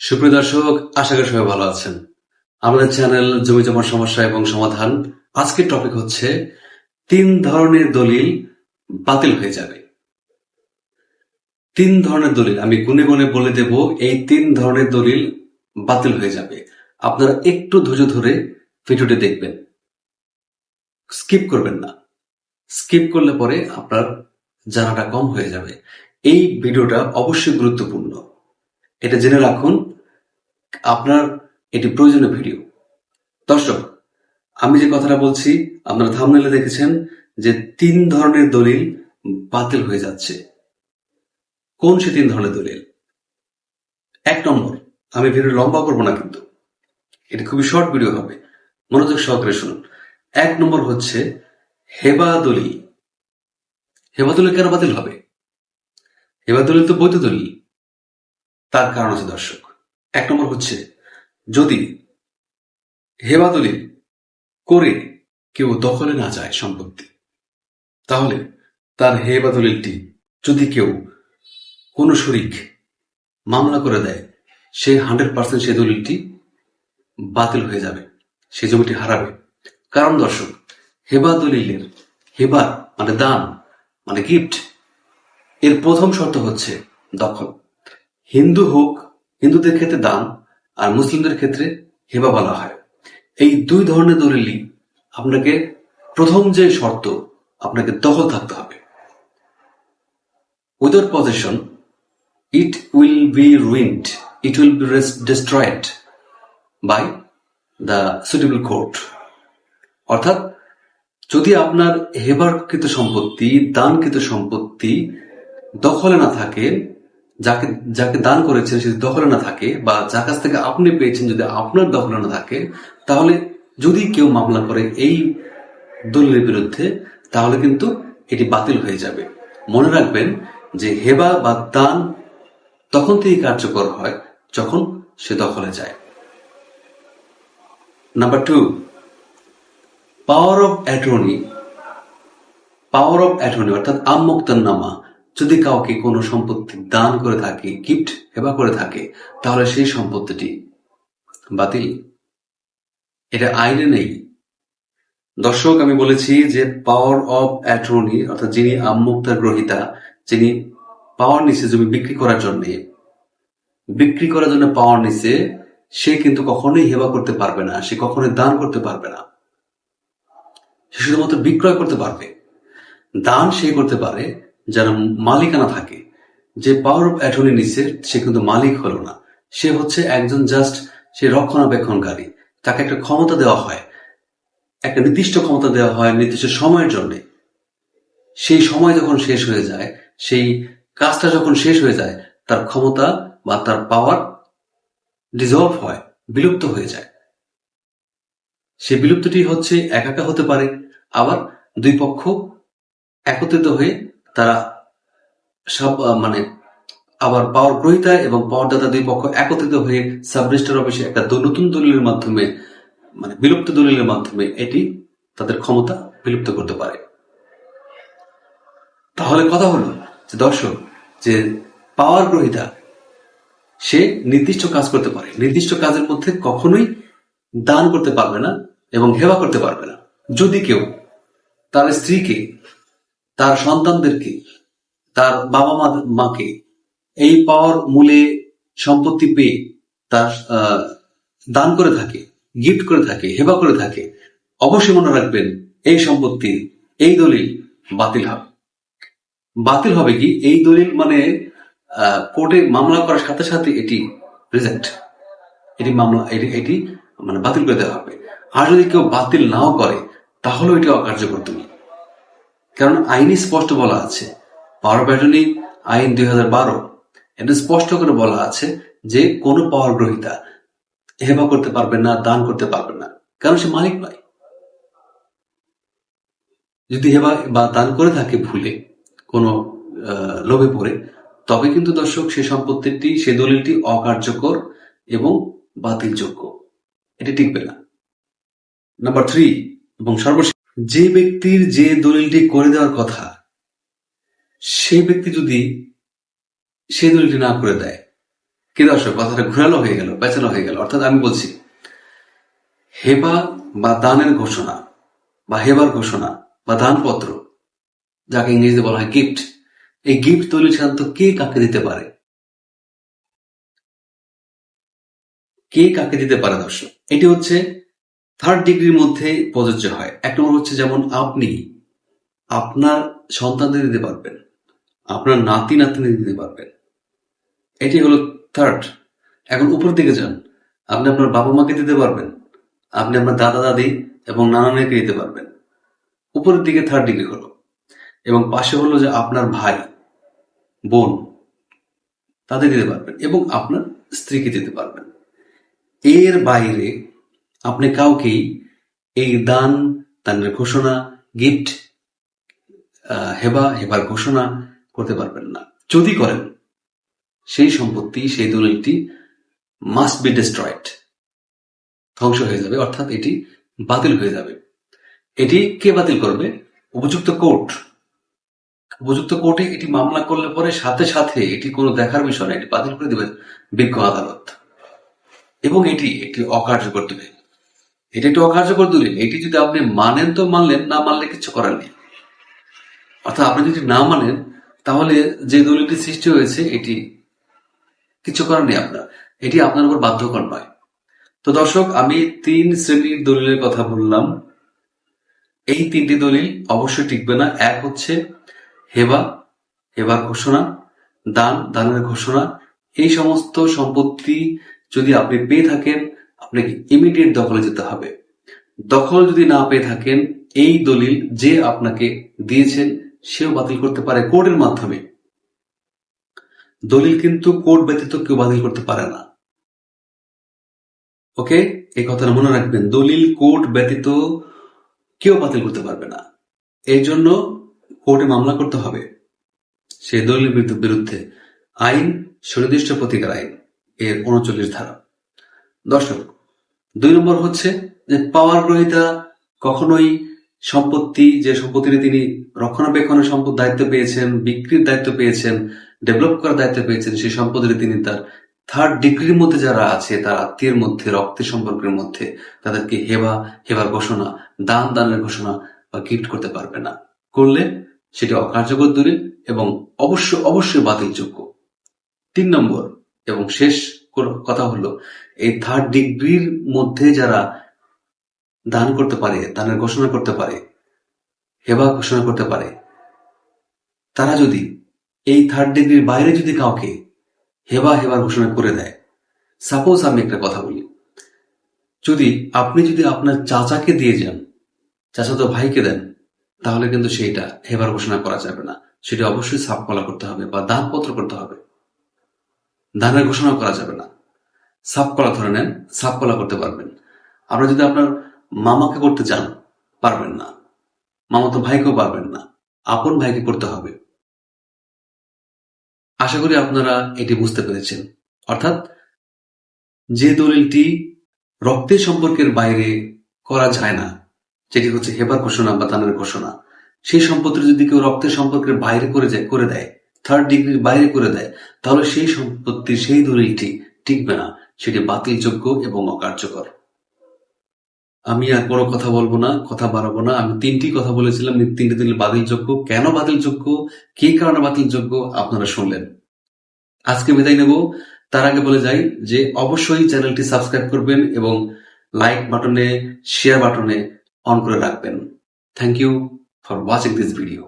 সুপ্রিয় দর্শক, আশা করি সবাই ভালো আছেন। আমাদের চ্যানেল জমি জমার সমস্যা এবং সমাধান। আজকের টপিক হচ্ছে, তিন ধরনের দলিল বাতিল হয়ে যাবে। তিন ধরনের দলিল, আমি গুনে গুনে বলে দেব, এই তিন ধরনের দলিল বাতিল হয়ে যাবে। আপনারা একটু ধৈর্য ধরে ভিডিওটি দেখবেন। স্কিপ করবেন না। স্কিপ করলে পরে আপনার জানাটা কম হয়ে যাবে। এই ভিডিওটা অবশ্যই গুরুত্বপূর্ণ। এটা জেনে রাখুন, আপনার এটি প্রয়োজনীয় ভিডিও। দর্শক, আমি যে কথাটা বলছি, আপনারা থামনেলে দেখেছেন যে তিন ধরনের দলিল বাতিল হয়ে যাচ্ছে। কোন সে তিন ধরনের দলিল? এক নম্বর, আমি ভিডিও লম্বা করব না কিন্তু। এটি খুবই শর্ট ভিডিও হবে। মনোযোগ সহকারে শুনুন। এক নম্বর হচ্ছে, হেবা দলিল। হেবা দলিল কেন বাতিল হবে? হেবা দলিল তো বৈধ দলিল। তার কারণ আছে দর্শক। এক নম্বর হচ্ছে, যদি হেবা দলিল করে কেউ দখলে না যায় সম্পত্তি, তাহলে তার হেবা দলিলটি যদি কেউ কোনো শরিক মামলা করে দেয়, সে হান্ড্রেড পার্সেন্ট সেই দলিলটি বাতিল হয়ে যাবে, সে জমিটি হারাবে। কারণ দর্শক হেবা দলিলের হেবা মানে দান মানে গিফট, এর প্রথম শর্ত হচ্ছে দখল। হিন্দু হোক, হিন্দুদের ক্ষেত্রে দান আর মুসলিমদের ক্ষেত্রে হেবা বলা হয়। এই দুই ধরনের দলিলই আপনাকে প্রথম যে শর্ত, আপনাকে দখল থাকতে হবে। Without position it will be ruined it will be destroyed by the suitable court অর্থাৎ, যদি আপনার হেবারকৃত সম্পত্তি, দানকৃত সম্পত্তি দখলে না থাকে যাকে যাকে দান করেছেন সে যদি দখলে না থাকে বা যার কাছ থেকে আপনি পেয়েছেন যদি আপনার দখলে না থাকে, তাহলে যদি কেউ মামলা করে এই দলিলের বিরুদ্ধে, তাহলে কিন্তু এটি বাতিল হয়ে যাবে। মনে রাখবেন যে হেবা বা দান তখন থেকে কার্যকর হয় যখন সে দখলে যায়। Number two power of attorney power of attorney অর্থাৎ আমুক্তার নামা। যদি কাউকে কোনো সম্পত্তি দান করে থাকে গিফট হেবা করে থাকে, তাহলে সেই সম্পত্তিটি বাতিল। এটা আইনে নেই। দর্শক, আমি বলেছি যে পাওয়ার অফ অ্যাটর্নি অর্থাৎ যিনি আমুক্তার গ্রহিতা, যিনি পাওয়ার নিচে জমি বিক্রি করার জন্য, বিক্রি করার জন্য পাওয়ার নিচে, সে কিন্তু কখনোই হেবা করতে পারবে না, সে কখনোই দান করতে পারবে না। সে শুধুমাত্র বিক্রয় করতে পারবে। দান সে করতে পারে যারা মালিকানা থাকে, যে পাওয়ার অফ অ্যাটর্নি নিচ্ছে সে কিন্তু মালিক হলো না। সে হচ্ছে একজন জাস্ট সে রক্ষণাবেক্ষণকারী তাকে একটা ক্ষমতা দেওয়া হয়। একটা নির্দিষ্ট ক্ষমতা দেওয়া হয় নির্দিষ্ট সময়ের জন্য। সেই সময় যখন শেষ হয়ে যায়, সেই কাজটা যখন শেষ হয়ে যায়, তার ক্ষমতা বা তার পাওয়ার ডিজলভ হয়, বিলুপ্ত হয়ে যায়। সে বিলুপ্তটি হচ্ছে একাকা হতে পারে। আবার দুই পক্ষ একত্রিত হয়ে তারা সব মানে আবার পাওয়ার গ্রহিতা এবং পাওয়ার দাতা দুই পক্ষ একত্রিত হয়ে সাব রেজিস্টার অফিসে একটা নতুন দলিলের মাধ্যমে মানে বিলুপ্ত দলিলের মাধ্যমে এটি তাদের ক্ষমতা বিলুপ্ত করতে পারে। তাহলে কথা হলো যে দর্শক, যে পাওয়ার গ্রহিতা, সে নির্দিষ্ট কাজ করতে পারে। নির্দিষ্ট কাজের মধ্যে কখনোই দান করতে পারবে না এবং হেবা করতে পারবে না। যদি কেউ তার স্ত্রীকে তার সন্তানদেরকে, তার বাবা মা মাকে এই পাওয়ার মূলে সম্পত্তি পেয়ে তার দান করে থাকে, গিফট করে থাকে, হেবা করে থাকে। অবশ্যই মনে রাখবেন, এই সম্পত্তি, এই দলিল বাতিল হবে। বাতিল হবে কি? এই দলিল মানে কোর্টে মামলা করার সাথে সাথে এটি রিজেক্ট এটি মামলা, এটি এটি মানে বাতিল করে দেওয়া হবে। আর যদি কেউ বাতিল নাও করে, তাহলেও এটি অকার্যকর তুমি কারণ আইনে স্পষ্ট বলা আছে, পাওয়ার ব্যাটনি আইন দুই হাজার বারো, এটা স্পষ্ট করে বলা আছে যে কোনো পাওয়ার গ্রহিতা হেবা করতে পারবে না, দান করতে পারবে না, কারণ সে মালিক নয়। যদি হেবা বা দান করে থাকে ভুলে, কোনো লোভে পড়ে, তবে কিন্তু দর্শক সে সম্পত্তিটি, সে দলিলটি অকার্যকর এবং বাতিলযোগ্য। এটি টিকবে না। নাম্বার থ্রি এবং সর্বশেষ যে ব্যক্তির যে দলিলটি করে দেওয়ার কথা সেই ব্যক্তি যদি সে দলিলটি না করে দেয়, কি দর্শক? কথাটা ঘুরালো হয়ে গেল পেঁচানো হয়ে গেল। অর্থাৎ আমি বলছি, হেবা বা দানের ঘোষণা বা হেবার ঘোষণা বা দানপত্র, যাকে ইংরেজিতে বলা হয় গিফট এই গিফট দলিল সাধারণত কে কাকে দিতে পারে? কে কাকে দিতে পারে দর্শক? এটি হচ্ছে থার্ড ডিগ্রির মধ্যে প্রযোজ্য হয়। এক নম্বর হচ্ছে যেমন আপনি আপনার সন্তানদের দিতে পারবেন, আপনার নাতি নাতনি দিতে পারবেন। এটি হলো থার্ড এখন উপর দিকে যান। আপনি আপনার বাবা মাকে দিতে পারবেন, আপনি আপনার দাদা, দাদি এবং নানা নানিকে দিতে পারবেন। উপরের দিকে থার্ড ডিগ্রি হলো। এবং পাশে হলো যে আপনার ভাই, বোন, তাদের দিতে পারবেন এবং আপনার স্ত্রীকে দিতে পারবেন। এর বাইরে আপনি কাউকেই এই দান, দানের ঘোষণা, গিফট হেবা, হেবার ঘোষণা করতে পারবেন না। যদি করেন, সেই সম্পত্তি, সেই দলিলটি মাস্ট বি ডিস্ট্রয়েড ধ্বংস হয়ে যাবে, অর্থাৎ এটি বাতিল হয়ে যাবে। এটি কে বাতিল করবে? উপযুক্ত কোর্ট। উপযুক্ত কোর্টে এটি মামলা করলে পরে সাথে সাথে এটি কোনো দেখার বিষয় না, এটি বাতিল করে দেবে বিজ্ঞ আদালত। এবং এটি একটি অকার্যকর দলিল এটি একটি অকার্যকর দলিল এটি যদি আপনি মানেন তো মানলেন, না মানলে কিছু করার নেই। অর্থাৎ আপনি যদি না মানেন, তাহলে যে দলিলটি সৃষ্টি হয়েছে, এটি কিছু করার নেই আপনার। এটি আপনার উপর বাধ্যকর নয়। তো দর্শক, আমি তিন শ্রেণির দলিলের কথা বললাম। এই তিনটি দলিল অবশ্যই টিকবে না। এক হচ্ছে হেবা, হেবার ঘোষণা, দান, দানের ঘোষণা। এই সমস্ত সম্পত্তি যদি আপনি পেয়ে থাকেন আপনাকে ইমিডিয়েট দখলে যেতে হবে। দখল যদি না পেয়ে থাকেন, এই দলিল যে আপনাকে দিয়েছেন, সেও বাতিল করতে পারে কোর্টের মাধ্যমে। দলিল কিন্তু কোর্ট ব্যতীত কেউ বাতিল করতে পারে না। ওকে? এই কথাটা মনে রাখবেন। দলিল কোর্ট ব্যতীত কেউ বাতিল করতে পারবে না। এই জন্য কোর্টে মামলা করতে হবে। সেই দলিল বিরুদ্ধে- বিরুদ্ধে আইন সুনির্দিষ্ট প্রতিকার আইন। এর উনচল্লিশ ধারা। দর্শক, দুই নম্বর হচ্ছে যে পাওয়ার গ্রহিতা কখনোই সম্পত্তি, যে সম্পত্তিটি তিনি রক্ষণাবেক্ষণের সম্পদ দায়িত্ব পেয়েছেন, বিক্রির দায়িত্ব পেয়েছেন ডেভেলপ করার দায়িত্ব পেয়েছেন, সেই সম্পত্তিটি তিনি তার থার্ড ডিগ্রির মধ্যে যারা আছে, তার আত্মীয়ের মধ্যে, রক্তের সম্পর্কের মধ্যে, তাদেরকে হেবা, হেবার ঘোষণা, দান, দানের ঘোষণা বা গিফট করতে পারবে না। করলে সেটি অকার্যকর দূরে এবং অবশ্য, অবশ্যই বাতিলযোগ্য। তিন নম্বর এবং শেষ কথা হলো, এই থার্ড ডিগ্রির মধ্যে যারা দান করতে পারে, দানের ঘোষণা করতে পারে, হেবা ঘোষণা করতে পারে, তারা যদি এই থার্ড ডিগ্রির বাইরে যদি কাউকে হেবা হেবার ঘোষণা করে দেয় সাপোজ আমি একটা কথা বলি, যদি আপনি যদি আপনার চাচাকে দিয়ে যান চাচাতো ভাইকে দেন, তাহলে কিন্তু সেইটা হেবার ঘোষণা করা যাবে না। সেটা অবশ্যই সাপ করতে হবে বা দানপত্র করতে হবে। দানের ঘোষণা করা যাবে না। সাপ কলা ধরে নেন সাপ কলা করতে পারবেন। আপনারা যদি আপনার মামাকে করতে চান, পারবেন না। মামা তো ভাইকেও পারবেন না। আপন ভাইকে করতে হবে। আশা করি আপনারা এটি বুঝতে পেরেছেন। অর্থাৎ যে দলিলটি রক্তের সম্পর্কের বাইরে করা যায় না, যেটি হচ্ছে হেবার ঘোষণা বা দানের ঘোষণা, সেই সম্পত্তি যদি কেউ রক্তের সম্পর্কের বাইরে করে যায়, করে দেয় থার্ড ডিগ্রির বাইরে করে দেয়, তাহলে সেই সম্পত্তি সেই দলিলটি টিকবে না। সেটি বাতিলযোগ্য এবং অকার্যকর। আমি আর কোনো কথা বলব না, কথা বাড়াবো না। আমি তিনটি কথা বলেছিলাম তিনটি দলিল বাতিলযোগ্য কেন বাতিলযোগ্য কি কারণে বাতিলযোগ্য আপনারা শুনলেন। আজকে বিদায় নেব। তার আগে বলে যাই যে অবশ্যই চ্যানেলটি সাবস্ক্রাইব করবেন এবং লাইক বাটনে শেয়ার বাটনে অন করে রাখবেন। Thank you for watching this video